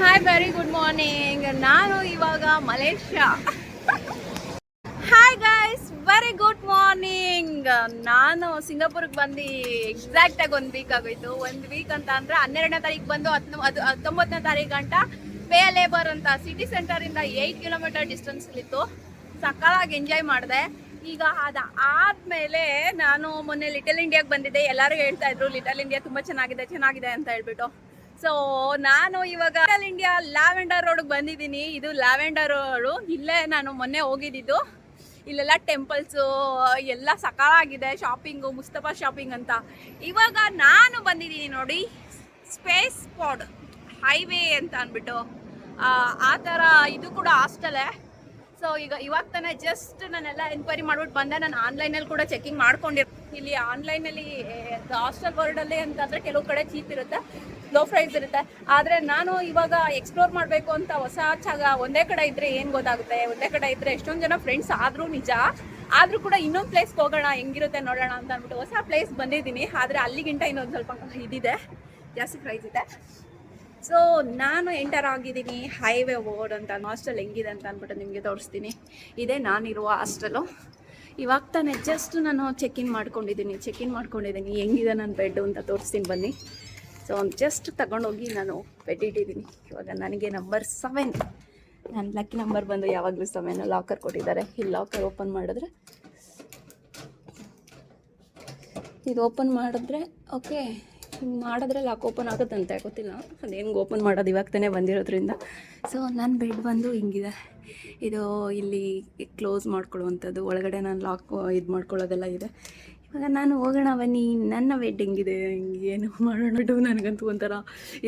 Hi very good morning ನಾನು ಇವಾಗ Malaysia. Hi guys very good morning ನಾನು ಸಿಂಗಾಪುರ್ಗೆ ಬಂದು ಎಕ್ಸಾಕ್ಟ್ ಆಗಿ ಒಂದು ವೀಕ್ ಆಗೋಯ್ತು. ಒಂದು ವೀಕ್ ಅಂತ ಅಂದ್ರೆ ಹನ್ನೆರಡನೇ ತಾರೀಕು ಬಂದು ಹತ್ತು, ಅದು ಹತ್ತೊಂಬತ್ತನೇ ತಾರೀಕು ಗಂಟ ಪೇ ಲೇಬರ್ ಅಂತ ಸಿಟಿ ಸೆಂಟರ್ ಇಂದ ಏಯ್ಟ್ ಕಿಲೋಮೀಟರ್ ಡಿಸ್ಟೆನ್ಸ್ ಇತ್ತು. ಸಕಾಲಾಗಿ ಎಂಜಾಯ್ ಮಾಡಿದೆ. ಈಗ ಅದ ಆದ್ಮೇಲೆ ನಾನು ಮೊನ್ನೆ ಲಿಟಲ್ ಇಂಡಿಯಾಗೆ ಬಂದಿದ್ದೆ. ಎಲ್ಲರೂ ಹೇಳ್ತಾ ಇದ್ರು ಲಿಟಲ್ ಇಂಡಿಯಾ ತುಂಬಾ ಚೆನ್ನಾಗಿದೆ ಚೆನ್ನಾಗಿದೆ ಅಂತ ಹೇಳ್ಬಿಟ್ಟು. ಸೊ ನಾನು ಇವಾಗ ಇಂಡಿಯಾ ಲ್ಯಾವೆಂಡರ್ ರೋಡ್ಗೆ ಬಂದಿದ್ದೀನಿ. ಇದು ಲ್ಯಾವೆಂಡರ್ ರೋಡ್ ಇಲ್ಲೇ ನಾನು ಮೊನ್ನೆ ಹೋಗಿದ್ದಿದ್ದು ಇಲ್ಲೆಲ್ಲ ಟೆಂಪಲ್ಸು ಎಲ್ಲ ಸಕಾಲಾಗಿದೆ ಶಾಪಿಂಗು ಮುಸ್ತಫಾ ಶಾಪಿಂಗ್ ಅಂತ. ಇವಾಗ ನಾನು ಬಂದಿದ್ದೀನಿ ನೋಡಿ ಸ್ಪೇಸ್ ಪಾಡ್ ಹೈವೇ ಅಂತ ಅಂದ್ಬಿಟ್ಟು. ಆ, ಥರ ಇದು ಕೂಡ ಹಾಸ್ಟೆಲೇ ಸೊ ಈಗ ಇವಾಗ ತಾನೇ ಜಸ್ಟ್ ನಾನೆಲ್ಲ ಎನ್ಕ್ವೈರಿ ಮಾಡ್ಬಿಟ್ಟು ಬಂದೆ. ನಾನು ಆನ್ಲೈನಲ್ಲಿ ಕೂಡ ಚೆಕಿಂಗ್ ಮಾಡ್ಕೊಂಡಿರ್ ಇಲ್ಲಿ ಆನ್ಲೈನಲ್ಲಿ ಹಾಸ್ಟೆಲ್ ವರ್ಡಲ್ಲಿ ಅಂತಂದರೆ ಕೆಲವು ಕಡೆ ಚೀಪ್ ಇರುತ್ತೆ ಲೋ ಪ್ರೈಸ್ ಇರುತ್ತೆ. ಆದರೆ ನಾನು ಇವಾಗ ಎಕ್ಸ್ಪ್ಲೋರ್ ಮಾಡಬೇಕು ಅಂತ ಹೊಸ ಜಾಗ ಒಂದೇ ಕಡೆ ಇದ್ರೆ ಏನು ಗೊತ್ತಾಗುತ್ತೆ? ಒಂದೇ ಕಡೆ ಇದ್ದರೆ ಎಷ್ಟೊಂದು ಜನ ಫ್ರೆಂಡ್ಸ್ ಆದರೂ ನಿಜ, ಆದರೂ ಕೂಡ ಇನ್ನೊಂದು ಪ್ಲೇಸ್ಗೆ ಹೋಗೋಣ, ಹೆಂಗಿರುತ್ತೆ ನೋಡೋಣ ಅಂತ ಅಂದ್ಬಿಟ್ಟು ಹೊಸ ಪ್ಲೇಸ್ ಬಂದಿದ್ದೀನಿ. ಆದರೆ ಅಲ್ಲಿಗಿಂತ ಇನ್ನೊಂದು ಸ್ವಲ್ಪ ಇದಿದೆ, ಜಾಸ್ತಿ ಪ್ರೈಸ್ ಇದೆ. ಸೊ ನಾನು ಎಂಟರ್ ಆಗಿದ್ದೀನಿ ಹೈವೇ ಓಡ್ ಅಂತ ಹಾಸ್ಟೆಲ್ ಹೆಂಗಿದೆ ಅಂತ ಅಂದ್ಬಿಟ್ಟು ನಿಮಗೆ ತೋರಿಸ್ತೀನಿ. ಇದೇ ನಾನಿರುವ ಹಾಸ್ಟೆಲು ಇವಾಗ ತಾನೇ ಜಸ್ಟ್ ನಾನು ಚೆಕ್ ಇನ್ ಮಾಡ್ಕೊಂಡಿದ್ದೀನಿ ಚೆಕ್ ಇನ್ ಮಾಡ್ಕೊಂಡಿದ್ದೀನಿ. ಹೆಂಗಿದೆ ನನ್ನ ಬೆಡ್ಡು ಅಂತ ತೋರಿಸ್ತೀನಿ ಬನ್ನಿ. ಸೊ ಜಸ್ಟ್ ತಗೊಂಡೋಗಿ ನಾನು ಬೆಡ್ ಇಟ್ಟಿದ್ದೀನಿ. ಇವಾಗ ನನಗೆ ನಂಬರ್ ಸೆವೆನ್ ನನ್ನ ಲಕ್ಕಿ ನಂಬರ್ ಬಂದು ಯಾವಾಗಲೂ ಸೆವೆನ್ ಲಾಕರ್ ಕೊಟ್ಟಿದ್ದಾರೆ. ಈ ಲಾಕರ್ ಓಪನ್ ಮಾಡಿದ್ರೆ, ಇದು ಓಪನ್ ಮಾಡಿದ್ರೆ ಓಕೆ ಮಾಡಿದ್ರೆ ಲಾಕ್ ಓಪನ್ ಆಗುತ್ತಂತೆ ಗೊತ್ತಿಲ್ಲ. ಅದೇನು ಓಪನ್ ಮಾಡೋದು ಇವಾಗ ತಾನೇ ಬಂದಿರೋದ್ರಿಂದ. ಸೊ ನನ್ನ ಬೆಡ್ ಬಂದು ಹಿಂಗಿದೆ. ಇದು ಇಲ್ಲಿ ಕ್ಲೋಸ್ ಮಾಡ್ಕೊಳ್ಳುವಂಥದ್ದು. ಒಳಗಡೆ ನಾನು ಲಾಕ್ ಇದು ಮಾಡ್ಕೊಳ್ಳೋದೆಲ್ಲ ಇದೆ. ಇವಾಗ ನಾನು ಹೋಗೋಣ ಬನ್ನಿ, ನನ್ನ ಬೆಡ್ ಹೆಂಗಿದೆ ಏನು ಮಾಡೋಣ ನನಗಂತೂ ಒಂಥರ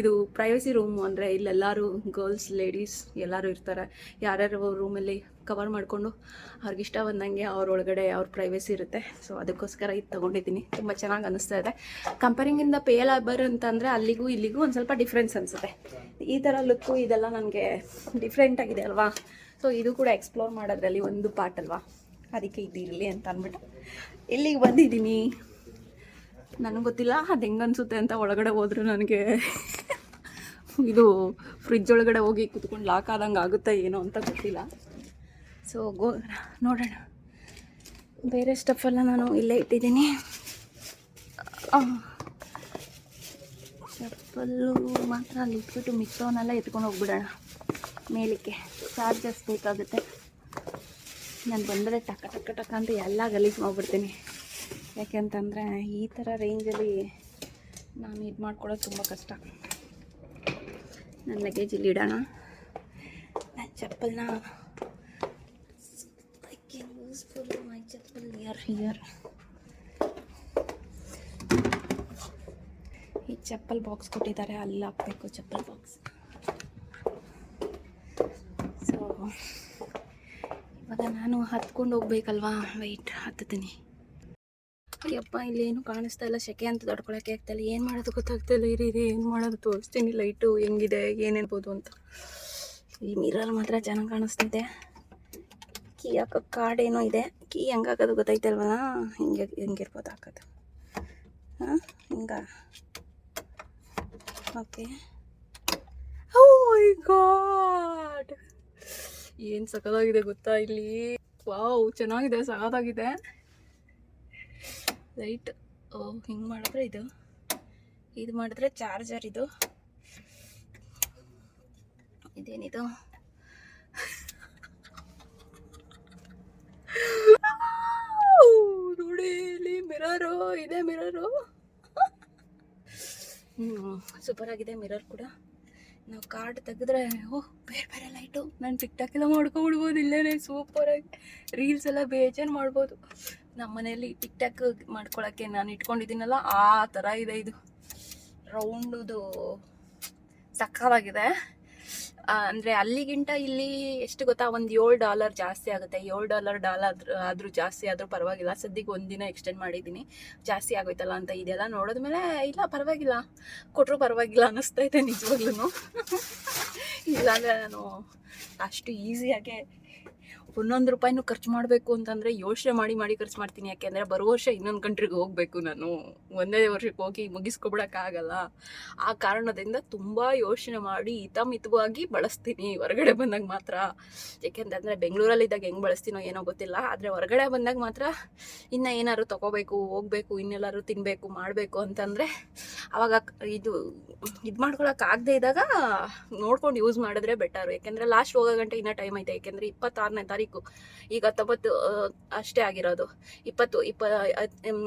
ಇದು ಪ್ರೈವಸಿ ರೂಮು ಅಂದರೆ ಇಲ್ಲೆಲ್ಲರೂ ಗರ್ಲ್ಸ್ ಲೇಡೀಸ್ ಎಲ್ಲರೂ ಇರ್ತಾರೆ. ಯಾರ್ಯಾರು ರೂಮಲ್ಲಿ ಕವರ್ ಮಾಡಿಕೊಂಡು ಅವ್ರಿಗೆ ಇಷ್ಟ ಬಂದಂಗೆ ಅವ್ರ ಒಳಗಡೆ ಅವ್ರ ಪ್ರೈವಸಿ ಇರುತ್ತೆ. ಸೊ ಅದಕ್ಕೋಸ್ಕರ ಇದು ತೊಗೊಂಡಿದ್ದೀನಿ. ತುಂಬ ಚೆನ್ನಾಗಿ ಅನಿಸ್ತಾ ಇದೆ. ಕಂಪೇರಿಂಗಿಂದ ಪೇ ಲಾಬರ್ ಅಂತಂದರೆ ಅಲ್ಲಿಗೂ ಇಲ್ಲಿಗೂ ಒಂದು ಸ್ವಲ್ಪ ಡಿಫ್ರೆನ್ಸ್ ಅನಿಸುತ್ತೆ. ಈ ಥರ ಲುಕ್ಕು ಇದೆಲ್ಲ ನನಗೆ ಡಿಫ್ರೆಂಟಾಗಿದೆ ಅಲ್ವಾ? ಸೊ ಇದು ಕೂಡ ಎಕ್ಸ್ಪ್ಲೋರ್ ಮಾಡೋದ್ರಲ್ಲಿ ಒಂದು ಪಾರ್ಟ್ ಅಲ್ವಾ? ಅದಕ್ಕೆ ಇದಿರಲಿ ಅಂತ ಅಂದ್ಬಿಟ್ಟು. ಇಲ್ಲಿಗೆ ಬಂದಿದ್ದೀನಿ? ನನಗೆ ಗೊತ್ತಿಲ್ಲ, ಅದು ಹೆಂಗೆ ಅನಿಸುತ್ತೆ ಅಂತ ಒಳಗಡೆ ಹೋದ್ರೆ ನನಗೆ. ಇದು ಫ್ರಿಜ್ ಒಳಗಡೆ ಹೋಗಿ ಕುತ್ಕೊಂಡು ಲಾಕ್ ಆದಂಗೆ ಆಗುತ್ತಾ ಏನೋ ಅಂತ ಗೊತ್ತಿಲ್ಲ. ಸೊ ಗೋ, ನೋಡೋಣ. ಬೇರೆ ಸ್ಟಫೆಲ್ಲ ನಾನು ಇಲ್ಲೇ ಇಟ್ಟಿದ್ದೀನಿ. ಚಪ್ಪಲ್ಲು ಮಾತ್ರ ಅಲ್ಲಿ ಇಟ್ಬಿಟ್ಟು ಮಿಕ್ಸೋನೆಲ್ಲ ಎತ್ಕೊಂಡು ಹೋಗ್ಬಿಡೋಣ. ಮೇಲಕ್ಕೆ. ಚಾರ್ಜಸ್ ಬೇಕಾಗುತ್ತೆ. ನಾನು ಬಂದರೆ ಟಕ ಟಕ ಟಕ ಅಂತ ಎಲ್ಲ ಗಲೀಜು ಮಾಡಿಬಿಡ್ತೀನಿ. ಯಾಕೆಂತಂದರೆ ಈ ಥರ ರೇಂಜಲ್ಲಿ ನಾನು ಇದು ಮಾಡ್ಕೊಳ್ಳೋದು ತುಂಬ ಕಷ್ಟ. ನನ್ನ ಲಗೇಜ್ ಇಲ್ಲಿ ಇಡೋಣ. ನನ್ನ ಚಪ್ಪಲ್ನ I can useful my chappal near here ಈ ಚಪ್ಪಲ್ ಬಾಕ್ಸ್ ಕೊಟ್ಟಿದ್ದಾರೆ, ಅಲ್ಲಿ ಹಾಕಬೇಕು ಚಪ್ಪಲ್ ಬಾಕ್ಸ್ ಸೊ ಇವಾಗ ನಾನು ಹತ್ಕೊಂಡು ಹೋಗ್ಬೇಕಲ್ವಾ? ವೆಯ್ಟ್ ಹತ್ತೀನಿ ಅಯ್ಯಪ್ಪ ಇಲ್ಲೇನು ಕಾಣಿಸ್ತಾ ಇಲ್ಲ. ಸೆಕೆ ಅಂತ ದೊಡ್ಕೊಳಕ್ಕೆ ಆಗ್ತಾಯಿಲ್ಲ ಏನು ಮಾಡೋದು ಗೊತ್ತಾಗ್ತಾಯಿಲ್ಲ ಇರಿ ಇರಿ, ಏನು ಮಾಡೋದು ತೋರಿಸ್ತೀನಿ. ಲೈಟು ಹೆಂಗಿದೆ ಏನಿರ್ಬೋದು ಅಂತ. ಈ ಮಿರರ್ ಮಾತ್ರ ಚೆನ್ನಾಗಿ ಕಾಣಿಸ್ತಿದೆ. ಕೀ ಹಾಕೋ ಕಾರ್ಡ್ ಇದೆ. ಕೀ ಹೆಂಗೆ ಹಾಕೋದು ಗೊತ್ತಾಯ್ತಲ್ವಲ್ಲ ಹಿಂಗೆ ಹೆಂಗಿರ್ಬೋದು ಹಾಕೋದು. ಹಾಂ, ಹಿಂಗ. ಓಕೆ ಓ ಮೈ ಗಾಡ್ ಏನು ಸಖತ್ತಾಗಿದೆ ಗೊತ್ತಾ ಇಲ್ಲಿ? ವಾವ್, ಚೆನ್ನಾಗಿದೆ, ಸಖತ್ತಾಗಿದೆ. ಲೈಟ್ ಓ, ಹಿಂಗೆ ಮಾಡಿದ್ರೆ ಇದು. ಇದು ಮಾಡಿದ್ರೆ ಚಾರ್ಜರ್ ಇದು. ಇದೇನಿದು? ನೋಡಿ ಇಲ್ಲಿ ಮಿರರು, ಇದೆ ಮಿರರು. ಸೂಪರ್ ಆಗಿದೆ ಮಿರರ್ ಕೂಡ. ನಾವು ಕಾರ್ಡ್ ತೆಗೆದ್ರೆ ಓಹ್ ಬೇರೆ ಬೇರೆ ಲೈಟು ನಾನು ಟಿಕ್ಟಾಕ್ ಎಲ್ಲ ಮಾಡ್ಕೊಬಿಡ್ಬೋದು ಇಲ್ಲೇ ಸೂಪರಾಗಿ ರೀಲ್ಸ್ ಎಲ್ಲ ಬೇಜಾರು ಮಾಡ್ಬೋದು. ನಮ್ಮ ಮನೆಯಲ್ಲಿ ಟಿಕ್ಟಾಕ್ ಮಾಡ್ಕೊಳಕ್ಕೆ ನಾನು ಇಟ್ಕೊಂಡಿದ್ದೀನಲ್ಲ, ಆ ಥರ ಇದೆ ಇದು. ರೌಂಡುದು ಸಕ್ಕತ್ತಾಗಿದೆ ಅಂದರೆ ಅಲ್ಲಿಗಿಂತ ಇಲ್ಲಿ ಎಷ್ಟು ಗೊತ್ತಾ? ಒಂದು ಏಳು ಡಾಲರ್ ಜಾಸ್ತಿ ಆಗುತ್ತೆ. ಏಳು ಡಾಲರ್ ಡಾಲರ್ ಆದರೂ ಜಾಸ್ತಿ ಆದರೂ ಪರವಾಗಿಲ್ಲ. ಸದ್ಯಕ್ಕೆ ಒಂದಿನ ಎಕ್ಸ್ಟೆಂಡ್ ಮಾಡಿದ್ದೀನಿ. ಜಾಸ್ತಿ ಆಗೋಯ್ತಲ್ಲ ಅಂತ ಇದೆಲ್ಲ ನೋಡಿದ್ಮೇಲೆ ಇಲ್ಲ, ಪರವಾಗಿಲ್ಲ. ಕೊಟ್ಟರು ಪರವಾಗಿಲ್ಲ ಅನ್ನಿಸ್ತಾ ಇದೆ ನಿಜವಾಗ್ಲೂ ಇಲ್ಲಾಂದರೆ ನಾನು ಅಷ್ಟು ಈಸಿಯಾಗೆ ಒಂದೊಂದು ರೂಪಾಯಿನೂ ಖರ್ಚು ಮಾಡಬೇಕು ಅಂತಂದರೆ ಯೋಚನೆ ಮಾಡಿ ಮಾಡಿ ಖರ್ಚು ಮಾಡ್ತೀನಿ. ಯಾಕೆಂದರೆ ಬರೋ ವರ್ಷ ಇನ್ನೊಂದು ಕಂಟ್ರಿಗೆ ಹೋಗಬೇಕು ನಾನು. ಒಂದೇ ವರ್ಷಕ್ಕೆ ಹೋಗಿ ಮುಗಿಸ್ಕೊಬಿಡೋಕ್ಕಾಗಲ್ಲ ಆ ಕಾರಣದಿಂದ ತುಂಬ ಯೋಚನೆ ಮಾಡಿ ಹಿತಮಿತವಾಗಿ ಬಳಸ್ತೀನಿ. ಹೊರಗಡೆ ಬಂದಾಗ ಮಾತ್ರ. ಯಾಕೆಂತಂದರೆ ಬೆಂಗಳೂರಲ್ಲಿದ್ದಾಗ ಹೆಂಗೆ ಬಳಸ್ತೀನೋ ಏನೋ ಗೊತ್ತಿಲ್ಲ. ಆದರೆ ಹೊರಗಡೆ ಬಂದಾಗ ಮಾತ್ರ ಇನ್ನು ಏನಾದ್ರು ತೊಗೋಬೇಕು, ಹೋಗಬೇಕು ಇನ್ನೆಲ್ಲರೂ ತಿನ್ನಬೇಕು ಮಾಡಬೇಕು ಅಂತಂದರೆ ಅವಾಗ ಇದು ಇದು ಮಾಡ್ಕೊಳಕ್ಕಾಗದೇ ಇದ್ದಾಗ ನೋಡ್ಕೊಂಡು ಯೂಸ್ ಮಾಡಿದ್ರೆ ಬೆಟರ್ ಯಾಕೆಂದರೆ ಲಾಸ್ಟ್ ಹೋಗೋ ಗಂಟೆ ಇನ್ನೂ ಟೈಮ್ ಐತೆ. ಯಾಕೆಂದರೆ ಇಪ್ಪತ್ತಾರನೇ ತಾರೀಕು ಈಗ ಹತ್ತೊಂಬತ್ತು ಅಷ್ಟೇ ಆಗಿರೋದು. ಇಪ್ಪತ್ತು, ಇಪ್ಪ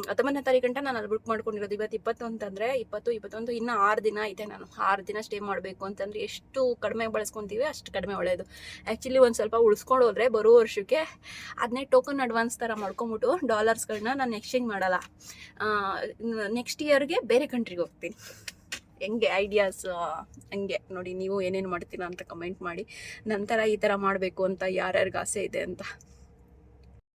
ಹತ್ತೊಂಬತ್ತನೇ ತಾರೀಕು ಗಂಟ ನಾನು ಅಲ್ಲಿ ಬುಕ್ ಮಾಡ್ಕೊಂಡಿರೋದು. ಇವತ್ತು ಇಪ್ಪತ್ತು ಅಂತಂದರೆ, ಇಪ್ಪತ್ತು, ಇಪ್ಪತ್ತೊಂದು, ಇನ್ನೂ ಆರು ದಿನ ಇದೆ ನಾನು. ಆರು ದಿನ ಸ್ಟೇ ಮಾಡಬೇಕು ಅಂತಂದರೆ ಎಷ್ಟು ಕಡಿಮೆ ಬಳಸ್ಕೊತೀವಿ ಅಷ್ಟು ಕಡಿಮೆ ಒಳ್ಳೆಯದು ಆ್ಯಕ್ಚುಲಿ ಒಂದು ಸ್ವಲ್ಪ ಉಳಿಸ್ಕೊಂಡು ಹೋದರೆ ಬರೋ ವರ್ಷಕ್ಕೆ ಅದನ್ನೇ ಟೋಕನ್ ಅಡ್ವಾನ್ಸ್ ಥರ ಮಾಡ್ಕೊಂಬಿಟ್ಟು ಡಾಲರ್ಸ್ಗಳನ್ನ ನಾನು ಎಕ್ಸ್ಚೇಂಜ್ ಮಾಡಲ್ಲ. ನೆಕ್ಸ್ಟ್ ಇಯರ್ಗೆ ಬೇರೆ ಕಂಟ್ರಿಗೆ ಹೋಗ್ತೀನಿ. ಹೆಂಗೆ ಐಡಿಯಾಸ್ ಹಂಗೆ ನೋಡಿ ನೀವು ಏನೇನು ಮಾಡ್ತೀರಾ ಅಂತ ಕಮೆಂಟ್ ಮಾಡಿ. ನಂತರ ಈ ಥರ ಮಾಡಬೇಕು ಅಂತ ಯಾರ್ಯಾರಿಗೆ ಆಸೆ ಇದೆ ಅಂತ.